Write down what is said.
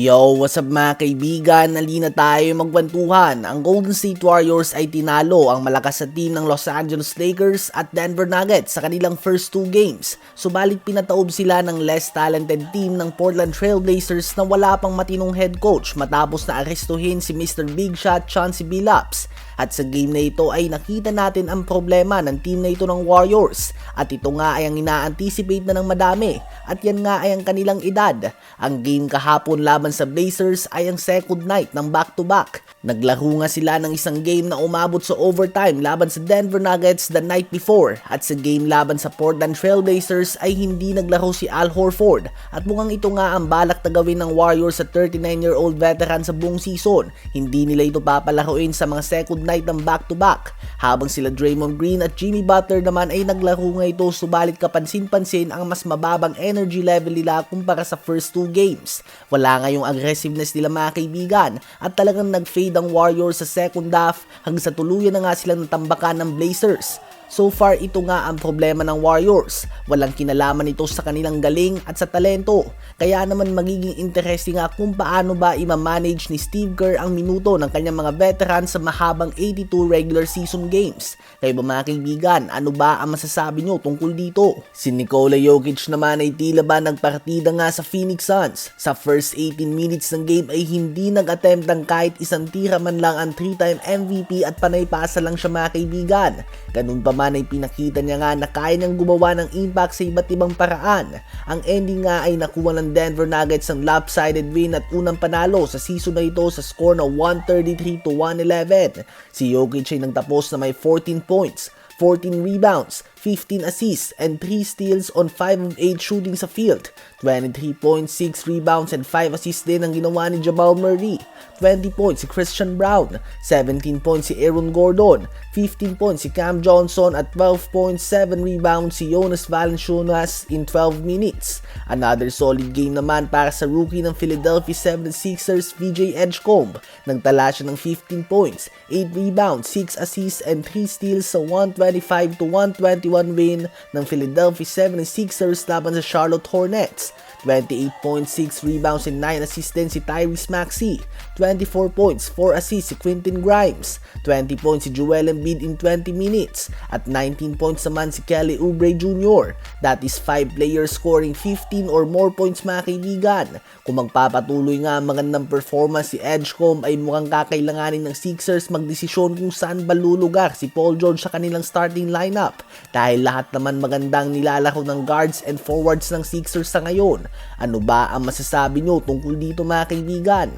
Yo, what's up mga kaibigan? Nalina tayo magkwentuhan. Ang Golden State Warriors ay tinalo ang malakas sa team ng Los Angeles Lakers at Denver Nuggets sa kanilang first two games. Subalit pinataob sila ng less talented team ng Portland Trail Blazers na wala pang matinong head coach matapos na arestuhin si Mr. Big Shot Chauncey Billups. At sa game na ito ay nakita natin ang problema ng team na ito ng Warriors. At ito nga ay ang ina-anticipate na ng madami. At yan nga ay ang kanilang edad. Ang game kahapon laban sa Blazers ay ang second night ng back-to-back. Naglaro nga sila ng isang game na umabot sa overtime laban sa Denver Nuggets the night before. At sa game laban sa Portland Trail Blazers ay hindi naglaro si Al Horford. At mukhang ito nga ang balak na gawin ng Warriors sa 39-year-old veteran sa buong season. Hindi nila ito papalaruin sa mga second night ng back-to-back. Habang sila Draymond Green at Jimmy Butler naman ay naglaro nga ito subalit kapansin-pansin ang mas mababang energy level nila kumpara sa first two games. Wala nga aggressiveness nila mga kaibigan at talagang nag-fade ang Warriors sa second half hanggang sa tuluyan na nga silang natambakan ng Blazers. So far, ito nga ang problema ng Warriors. Walang kinalaman ito sa kanilang galing at sa talento. Kaya naman magiging interesting nga kung paano ba ima-manage ni Steve Kerr ang minuto ng kanyang mga veteran sa mahabang 82 regular season games. Kayo ba mga kaibigan, ano ba ang masasabi nyo tungkol dito? Si Nikola Jokic naman ay tila ba nagpartida nga sa Phoenix Suns. Sa first 18 minutes ng game ay hindi nag-attempt ng kahit isang tira man lang ang 3-time MVP at panay pasa lang siya mga kaibigan. Ganun pa man ay pinakita niya nga na kaya niyang gumawa ng impact sa iba't ibang paraan. Ang ending nga ay nakuha ng Denver Nuggets ang lopsided win at unang panalo sa season na ito sa score na 133 to 111. Si Jokic ay nagtapos na may 14 points, 14 rebounds, 15 assists, and 3 steals on 5 of 8 shooting sa field. 23.6 rebounds and 5 assists din ang ginawa ni Jamal Murray. 20 points si Christian Brown, 17 points si Aaron Gordon, 15 points si Cam Johnson at 12.7 rebounds si Jonas Valanciunas in 12 minutes. Another solid game naman para sa rookie ng Philadelphia 76ers VJ Edgecomb. Nagtala siya ng 15 points, 8 rebounds, 6 assists and 3 steals sa 125 to 121 win ng Philadelphia 76ers laban sa Charlotte Hornets. 28.6 rebounds and 9 assists si Tyrese Maxey. 24 points, 4 assists si Quentin Grimes. 20 points si Joel Embiid in 20 minutes. At 19 points naman si Kelly Oubre Jr. That is 5 players scoring 15 or more points mga kaibigan. Kung magpapatuloy nga ang magandang performance si Edgecomb ay mukhang kakailanganin ng Sixers magdesisyon kung saan ba lulugar si Paul George sa kanilang starting lineup. Dahil lahat naman magandang nilalaro ng guards and forwards ng Sixers sa ngayon. Ano ba ang masasabi nyo tungkol dito mga kaibigan?